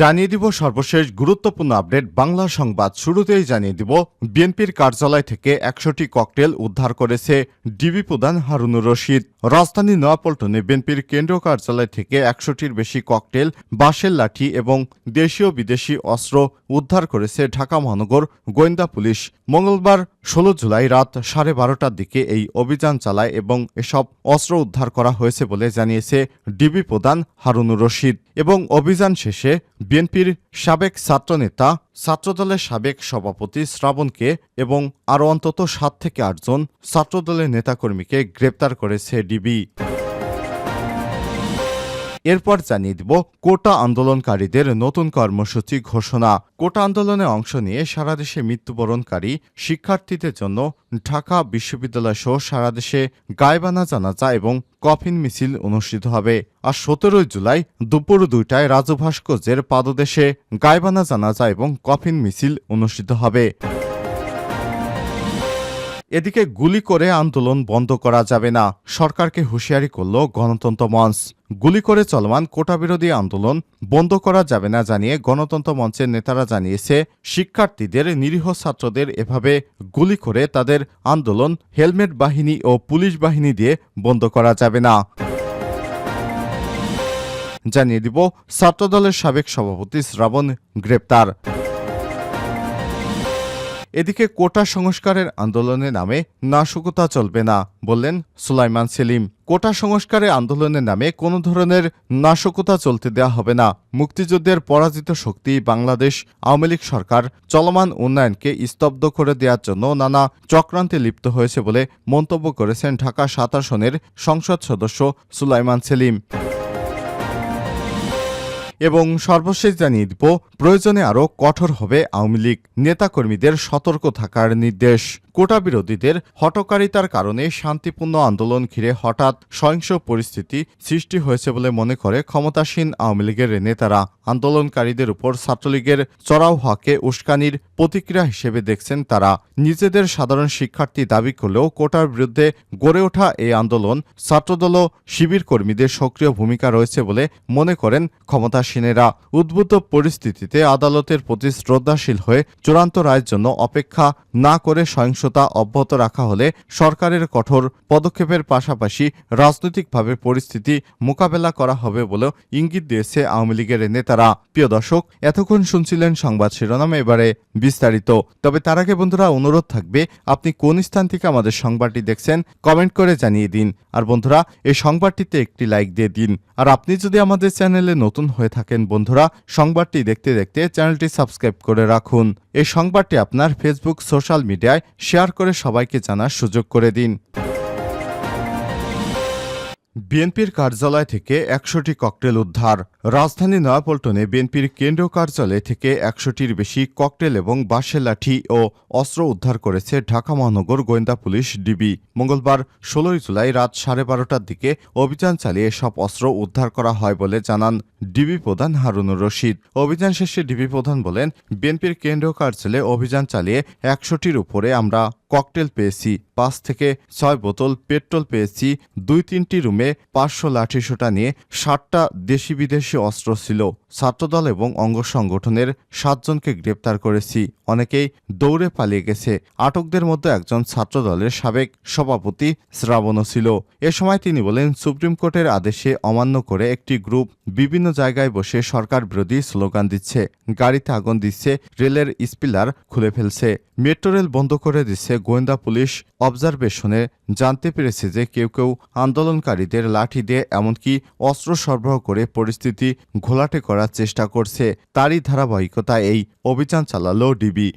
জানিয়ে দিব সর্বশেষ গুরুত্বপূর্ণ আপডেট। বাংলা সংবাদ শুরুতেই জানিয়ে দিব, বিএনপির কার্যালয় থেকে একশোটি ককটেল উদ্ধার করেছে ডিবি প্রধান হারুনুর রশিদ। রাজধানী নয়াপল্টনে বিএনপির কেন্দ্রীয় কার্যালয় থেকে একশোটির বেশি ককটেল, বাঁশের লাঠি এবং দেশীয় বিদেশি অস্ত্র উদ্ধার করেছে ঢাকা মহানগর গোয়েন্দা পুলিশ। মঙ্গলবার ষোলো জুলাই রাত সাড়ে বারোটার দিকে এই অভিযান চালায় এবং এসব অস্ত্র উদ্ধার করা হয়েছে বলে জানিয়েছে ডিবি প্রধান হারুনুর রশিদ। এবং অভিযান শেষে বিএনপির সাবেক ছাত্রনেতা, ছাত্রদলের সাবেক সভাপতি শ্রাবণকে এবং আরও অন্তত সাত থেকে আটজন ছাত্রদলের নেতাকর্মীকে গ্রেপ্তার করেছে ডিবি। এরপর জানিয়ে দিব কোটা আন্দোলনকারীদের নতুন কর্মসূচি ঘোষণা। কোটা আন্দোলনে অংশ নিয়ে সারা দেশে মৃত্যুবরণকারী শিক্ষার্থীদের জন্য ঢাকা বিশ্ববিদ্যালয় সহ সারা দেশে গায়বানা জানাজা এবং কফিন মিছিল অনুষ্ঠিত হবে। আর সতেরোই জুলাই দুপুর দুইটায় রাজু ভাস্কর্যের পাদদেশে গায়বানা জানাজা এবং কফিন মিছিল অনুষ্ঠিত হবে। এদিকে গুলি করে আন্দোলন বন্ধ করা যাবে না। সরকারকে হুঁশিয়ারি করল গণতন্ত্র মঞ্চ। গুলি করে চলমান কোটা বিরোধী আন্দোলন বন্ধ করা যাবে না জানিয়ে গণতন্ত্র মঞ্চের নেতারা জানিয়েছে, শিক্ষার্থীদের নিরীহ ছাত্রদের এভাবে গুলি করে তাদের আন্দোলন হেলমেট বাহিনী ও পুলিশ বাহিনী দিয়ে বন্ধ করা যাবে না। জানিয়ে দিব, ছাত্রদলের সাবেক সভাপতি শ্রাবণ গ্রেপ্তার। এদিকে কোটা সংস্কারের আন্দোলনের নামে নাশকতা চলবে না, বললেন সুলাইমান সেলিম। কোটা সংস্কারের আন্দোলনের নামে কোনো ধরনের নাশকতা চলতে দেওয়া হবে না। মুক্তিযুদ্ধের পরাজিত শক্তি বাংলাদেশ, আওয়ামী লীগ সরকার চলমান উন্নয়নকে স্তব্ধ করে দেওয়ার জন্য নানা চক্রান্তে লিপ্ত হয়েছে বলে মন্তব্য করেছেন ঢাকা সাত আসনের সংসদ সদস্য সুলাইমান সেলিম। এবং সর্বশেষ জানিয়ে দিব প্রয়োজনে আরও কঠোর হবে আওয়ামী লীগ। নেতাকর্মীদের সতর্ক থাকার নির্দেশ। কোটা বিরোধীদের হটকারিতার কারণে শান্তিপূর্ণ আন্দোলন ঘিরে হঠাৎ সহিংস পরিস্থিতি সৃষ্টি হয়েছে বলে মনে করে ক্ষমতাসীন আওয়ামী লীগের নেতারা। আন্দোলনকারীদের উপর ছাত্রলীগের চড়াও হকে উস্কানির প্রতিক্রিয়া হিসেবে দেখছেন তারা। নিজেদের সাধারণ শিক্ষার্থী দাবি করলেও কোটার বিরুদ্ধে গড়ে ওঠা এই আন্দোলন ছাত্রদল ও শিবির কর্মীদের সক্রিয় ভূমিকা রয়েছে বলে মনে করেন ক্ষমতাসীনেরা। উদ্ভূত পরিস্থিতিতে আদালতের প্রতি শ্রদ্ধাশীল হয়ে চূড়ান্ত রায়ের জন্য অপেক্ষা না করে সহিংসতা অব্যাহত রাখা হলে সরকারের কঠোর পদক্ষেপের পাশাপাশি রাজনৈতিকভাবে পরিস্থিতি মোকাবেলা করা হবে বলেও ইঙ্গিত দিয়েছে আওয়ামী লীগের নেতারা। প্রিয় দর্শক, এতক্ষণ শুনছিলেন সংবাদ শিরোনাম, এবারে বিস্তারিত। তবে তার আগে বন্ধুরা, অনুরোধ থাকবে, আপনি কোন স্থান থেকে আমাদের সংবাদটি দেখছেন, কমেন্ট করে জানিয়ে দিন। আর বন্ধুরা, এই সংবাদটিতে একটি লাইক দিয়ে দিন। আর আপনি যদি আমাদের চ্যানেলে নতুন হয়ে থাকেন বন্ধুরা, সংবাদটি দেখতে দেখতে চ্যানেলটি সাবস্ক্রাইব করে রাখুন। এই সংবাদটি আপনার ফেসবুক সোশ্যাল মিডিয়ায় শেয়ার করে সবাইকে জানার সুযোগ করে দিন। বিএনপির কার্যালয় থেকে একশোটি ককটেল উদ্ধার। রাজধানী নয়াপল্টনে বিএনপির কেন্দ্রীয় কার্যালয় থেকে একশোটির বেশি ককটেল এবং বাঁশের লাঠি ও অস্ত্র উদ্ধার করেছে ঢাকা মহানগর গোয়েন্দা পুলিশ ডিবি। মঙ্গলবার ষোলোই জুলাই রাত সাড়ে বারোটার দিকে অভিযান চালিয়ে সব অস্ত্র উদ্ধার করা হয় বলে জানান ডিবি প্রধান হারুনুর রশিদ। অভিযান শেষে ডিবি প্রধান বলেন, বিএনপির কেন্দ্রীয় কার্যালয়ে অভিযান চালিয়ে একশোটির উপরে আমরা ককটেল পেয়েছি, পাঁচ থেকে ছয় বোতল পেট্রোল পেয়েছি, দুই তিনটি রুমে পাঁচশো লাঠিসোটা নিয়ে ষাটটা দেশি বিদেশি অস্ত্র ছিল। ছাত্রদল এবং অঙ্গ সংগঠনের সাতজনকে গ্রেপ্তার করেছি। অনেকেই দৌড়ে পালিয়ে গেছে। আটকদের মধ্যে একজন ছাত্রদলের সাবেক সভাপতি শ্রাবণও ছিল। এ সময় তিনি বলেন, সুপ্রিম কোর্টের আদেশে অমান্য করে একটি গ্রুপ বিভিন্ন জায়গায় বসে সরকার বিরোধী স্লোগান দিচ্ছে। গাড়িতে আগুন দিচ্ছে, রেলের স্পিলার খুলে ফেলছে। মেট্রো রেল বন্ধ করে দিচ্ছে গোয়েন্দা পুলিশ অবজারভেশনে জানতে পেরেছে যে কেউ কেউ আন্দোলনকারীদের লাঠি দিয়ে এমনকি অস্ত্র সরবরাহ করে পরিস্থিতি ঘোলাটে করার চেষ্টা করছে। তারই ধারাবাহিকতা এই অভিযান চালালো ডিবি।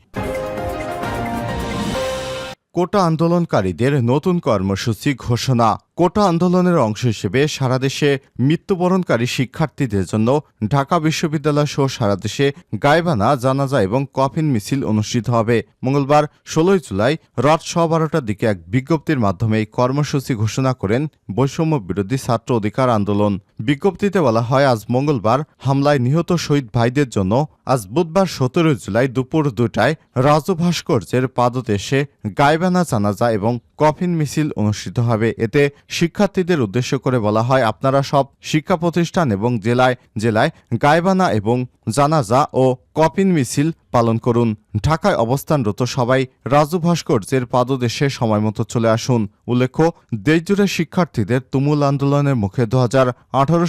কোটা আন্দোলনকারীদের নতুন কর্মসূচি ঘোষণা। কোটা আন্দোলনের অংশ হিসেবে সারা দেশে মৃত্যুবরণকারী শিক্ষার্থীদের জন্য ঢাকা বিশ্ববিদ্যালয় সহ সারা দেশে গায়বানা জানাজা এবং কফিন মিছিল অনুষ্ঠিত হবে। মঙ্গলবার ষোলোই জুলাই রাত সোয়া বারোটার দিকে এক বিজ্ঞপ্তির মাধ্যমে এই কর্মসূচি ঘোষণা করেন বৈষম্য বিরোধী ছাত্র অধিকার আন্দোলন। বিজ্ঞপ্তিতে বলা হয়, আজ মঙ্গলবার হামলায় নিহত শহীদ ভাইদের জন্য আজ বুধবার সতেরো জুলাই দুপুর দুটায় রাজু ভাস্কর্যের পাদদেশে গায়বানা জানাজা এবং কফিন মিছিল অনুষ্ঠিত হবে। এতে শিক্ষার্থীদের উদ্দেশ্য করে বলা হয়, আপনারা সব শিক্ষা প্রতিষ্ঠান এবং জেলায় জেলায় গায়বানা এবং জানাজা ও কফিন মিছিল পালন করুন। ঢাকায় অবস্থানরত সবাই রাজু ভাস্কর্যের পাদদেশে সময়মতো চলে আসুন। উল্লেখ্য, দেশজুড়ে শিক্ষার্থীদের তুমুল আন্দোলনের মুখে দু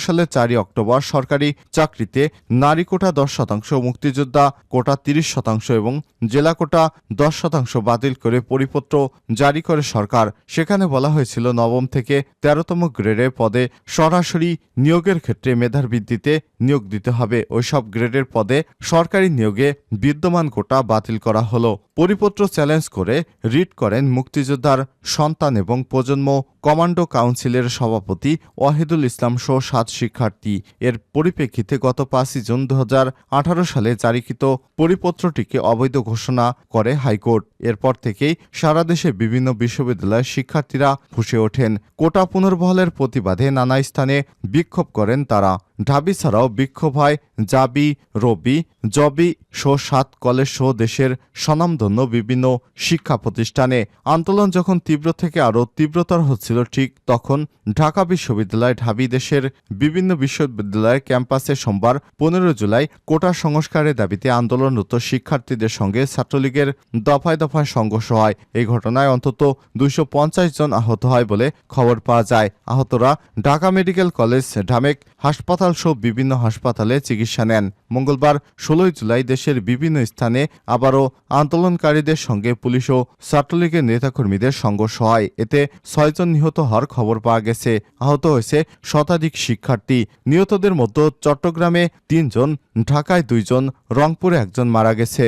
সালের চারই অক্টোবর সরকারি চাকরিতে নারী কোটা দশ শতাংশ, মুক্তিযোদ্ধা কোটা তিরিশ শতাংশ এবং জেলা কোটা দশ শতাংশ বাতিল করে পরিপত্র জারি করে সরকার। সেখানে বলা হয়েছিল, নবম থেকে তেরোতম গ্রেডে পদে সরাসরি নিয়োগের ক্ষেত্রে মেধার ভিত্তিতে নিয়োগ দিতে হবে। ওইসব গ্রেডের পদে সরকারি নিয়োগে বিদ্যমান কোটা বাতিল করা হলো। পরিপত্র চ্যালেঞ্জ করে রিট করেন মুক্তিযোদ্ধার সন্তান এবং প্রজন্ম কমান্ডো কাউন্সিলের সভাপতি ওয়াহিদুল ইসলাম সহ সাত শিক্ষার্থী। এর পরিপ্রেক্ষিতে গত পাঁচই জুন দু হাজার আঠারো সালে জারিকৃত পরিপত্রটিকে অবৈধ ঘোষণা করে হাইকোর্ট। এরপর থেকেই সারা দেশে বিভিন্ন বিশ্ববিদ্যালয়ের শিক্ষার্থীরা ফুসে ওঠেন। কোটা পুনর্বহলের প্রতিবাদে নানা স্থানে বিক্ষোভ করেন তারা। ঢাবি ছাড়াও বিক্ষোভ হয় জাবি, রবি, জবি সহ সাত কলেজ সহ দেশের স্বনামধন্য বিভিন্ন শিক্ষা প্রতিষ্ঠানে। আন্দোলন যখন তীব্র থেকে আরও তীব্রতর হচ্ছিল ঠিক তখন ঢাকা বিশ্ববিদ্যালয় ঢাবি দেশের বিভিন্ন বিশ্ববিদ্যালয়ের ক্যাম্পাসে সোমবার পনেরো জুলাই কোটা সংস্কারের দাবিতে আন্দোলনরত শিক্ষার্থীদের সঙ্গে ছাত্রলীগের দফায় দফায় সংঘর্ষ হয়। এই ঘটনায় অন্তত দুইশো জন আহত হয় বলে খবর পাওয়া যায়। আহতরা ঢাকা মেডিকেল কলেজ, ঢামেক হাসপাতাল সহ বিভিন্ন হাসপাতালে চিকিৎসা নেন। মঙ্গলবার ষোলোই জুলাই দেশের বিভিন্ন স্থানে আবারও আন্দোলনকারীদের সঙ্গে পুলিশ ও ছাত্রলীগের নেতাকর্মীদের সংঘর্ষ হয়। এতে ছয়জন নিহত হওয়ার খবর পাওয়া গেছে। আহত হয়েছে শতাধিক শিক্ষার্থী। নিহতদের মধ্যে চট্টগ্রামে তিনজন, ঢাকায় দুইজন, রংপুরে একজন মারা গেছে।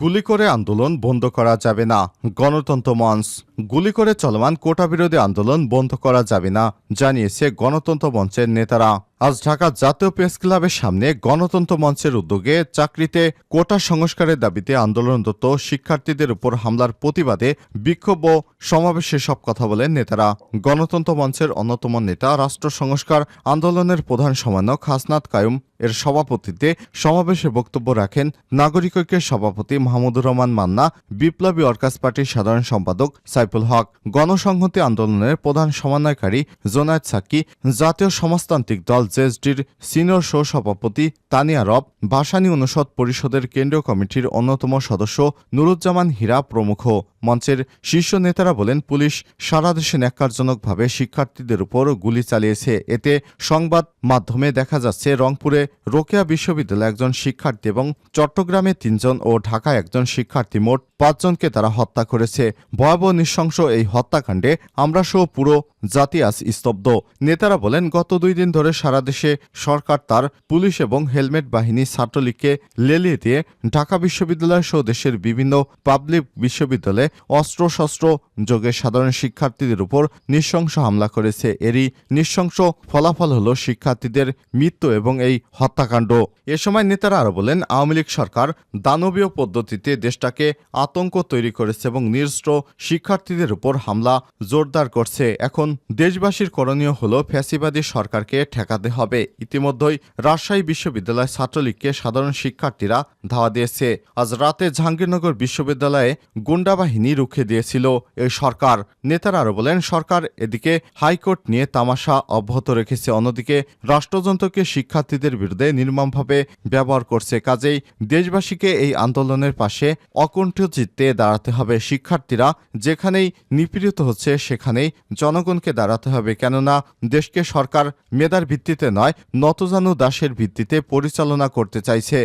গুলি করে আন্দোলন বন্ধ করা যাবে না। গণতন্ত্র মঞ্চ। গুলি করে চলমান কোটা বিরোধী আন্দোলন বন্ধ করা যাবে না, জানিয়েছে গণতন্ত্র মঞ্চের নেতারা। আজ ঢাকা জাতীয় প্রেস ক্লাবের সামনে গণতন্ত্র মঞ্চের উদ্যোগে চাকরিতে কোটা সংস্কারের দাবিতে আন্দোলনরত শিক্ষার্থীদের উপর হামলার প্রতিবাদে বিক্ষোভ ও সমাবেশে সব কথা বলেন নেতারা। গণতন্ত্র মঞ্চের অন্যতম নেতা, রাষ্ট্র সংস্কার আন্দোলনের প্রধান সমন্বয়ক হাসনাত কায়ুম এর সভাপতিত্বে সমাবেশে বক্তব্য রাখেন নাগরিক ঐক্যের সভাপতি মাহমুদুর রহমান মান্না, বিপ্লবী অর্কাস পার্টির সাধারণ সম্পাদক সাইফুল হক, গণসংহতি আন্দোলনের প্রধান সমন্বয়কারী জোনায়েদ সাকি, জাতীয় সমাজতান্ত্রিক দল জেএসডির সিনিয়র সহ সভাপতি তানিয়া রব, ভাসানী অনুষদ পরিষদের কেন্দ্রীয় কমিটির অন্যতম সদস্য নুরুজ্জামান হীরা প্রমুখ। মঞ্চের শীর্ষ নেতারা বলেন, পুলিশ সারা দেশে ন্যাক্কারজনকভাবে শিক্ষার্থীদের উপর গুলি চালিয়েছে। এতে সংবাদ মাধ্যমে দেখা যাচ্ছে, রংপুরে রোকেয়া বিশ্ববিদ্যালয়ে একজন শিক্ষার্থী এবং চট্টগ্রামে তিনজন ও ঢাকায় একজন শিক্ষার্থী মোট পাঁচজনকে তারা হত্যা করেছে। ভয়াবহ নৃশংস এই হত্যাকাণ্ডে আমরা সহ পুরো জাতি আজ স্তব্ধ। নেতারা বলেন, গত দুই দিন ধরে সারা দেশে সরকার তার পুলিশ এবং হেলমেট বাহিনী ছাত্রলীগকে লেলিয়ে দিয়ে ঢাকা বিশ্ববিদ্যালয় সহ দেশের বিভিন্ন পাবলিক বিশ্ববিদ্যালয়ে অস্ত্রশস্ত্র যোগে সাধারণ শিক্ষার্থীদের উপর নৃশংস হামলা করেছে। এরই নৃশংস ফলাফল হল শিক্ষার্থীদের মৃত্যু এবং এই হত্যাকাণ্ড। এ সময় নেতারা আরও বলেন, আওয়ামী লীগ সরকার দানবীয় পদ্ধতিতে দেশটাকে আতঙ্ক তৈরি করেছে এবং নিরস্ত্র শিক্ষার্থীদের উপর হামলা জোরদার করছে। এখন দেশবাসীর করণীয় হল ফ্যাসিবাদী সরকারকে ঠেকাতে হবে। ইতিমধ্যেই রাজশাহী বিশ্ববিদ্যালয় ছাত্রলীগকে সাধারণ শিক্ষার্থীরা ধাওয়া দিয়েছে। আজ রাতে জাহাঙ্গীরনগর বিশ্ববিদ্যালয়ে গুন্ডা বাহিনী রুখে দিয়েছিল এই সরকার। নেতারা আরও বলেন, সরকার এদিকে হাইকোর্ট নিয়ে তামাশা অব্যাহত রেখেছে। অন্যদিকে রাষ্ট্রযন্ত্রকে শিক্ষার্থীদের বিরুদ্ধে নির্মমভাবে ব্যবহার করছে। কাজেই দেশবাসীকে এই আন্দোলনের পাশে অকণ্ঠ চিত্তে দাঁড়াতে হবে। শিক্ষার্থীরা যেখানেই নিপীড়িত হচ্ছে, সেখানেই জনগণকে দাঁড়াতে হবে, কেননা দেশকে সরকার মেধার ভিত্তিতে নয়, নতজানু দাসের ভিত্তিতে পরিচালনা করতে চাইছে।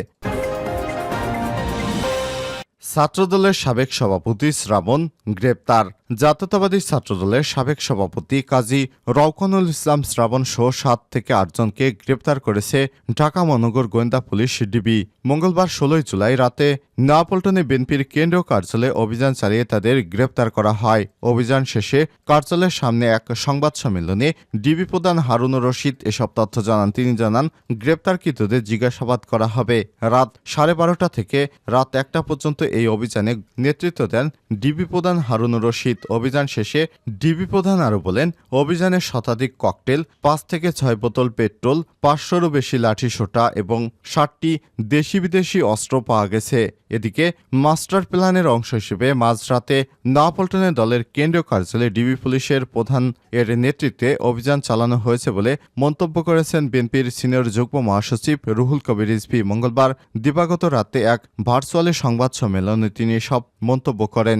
ছাত্রদলের সাবেক সভাপতি শ্রাবণ গ্রেপ্তার। জাতীয়তাবাদী ছাত্রদলের সাবেক সভাপতি কাজী রওকনুল ইসলাম শ্রাবণ সহ সাত থেকে আটজনকে গ্রেপ্তার করেছে ঢাকা মহানগর গোয়েন্দা পুলিশ ডিবি। মঙ্গলবার ষোলোই জুলাই রাতে নয়াপল্টনে বিএনপির কেন্দ্রীয় কার্যালয়ে অভিযান চালিয়ে তাদের গ্রেপ্তার করা হয়। অভিযান শেষে কার্যালয়ের সামনে এক সংবাদ সম্মেলনে ডিবি প্রধান হারুনুর রশিদ এসব তথ্য জানান। তিনি জানান, গ্রেপ্তারকৃতদের জিজ্ঞাসাবাদ করা হবে। রাত সাড়ে বারোটা থেকে রাত একটা পর্যন্ত এই অভিযানে নেতৃত্ব দেন ডিবি প্রধান হারুনুর রশিদ। অভিযান শেষে ডিবি প্রধান আরও বলেন, অভিযানে শতাধিক ককটেল, পাঁচ থেকে ছয় বোতল পেট্রোল, পাঁচশোরও বেশি লাঠি সোটা এবং ষাটটি দেশি বিদেশি অস্ত্র পাওয়া গেছে। এদিকে মাস্টার প্ল্যানের অংশ হিসেবে মাঝরাতে নাপল্টনের দলের কেন্দ্রীয় কার্যালয়ে ডিবি পুলিশের প্রধান এর নেতৃত্বে অভিযান চালানো হয়েছে বলে মন্তব্য করেছেন বিএনপির সিনিয়র যুগ্ম মহাসচিব রুহুল কবির রিজভি। মঙ্গলবার দিবাগত রাতে এক ভার্চুয়ালি সংবাদ সম্মেলনে তিনি সব মন্তব্য করেন।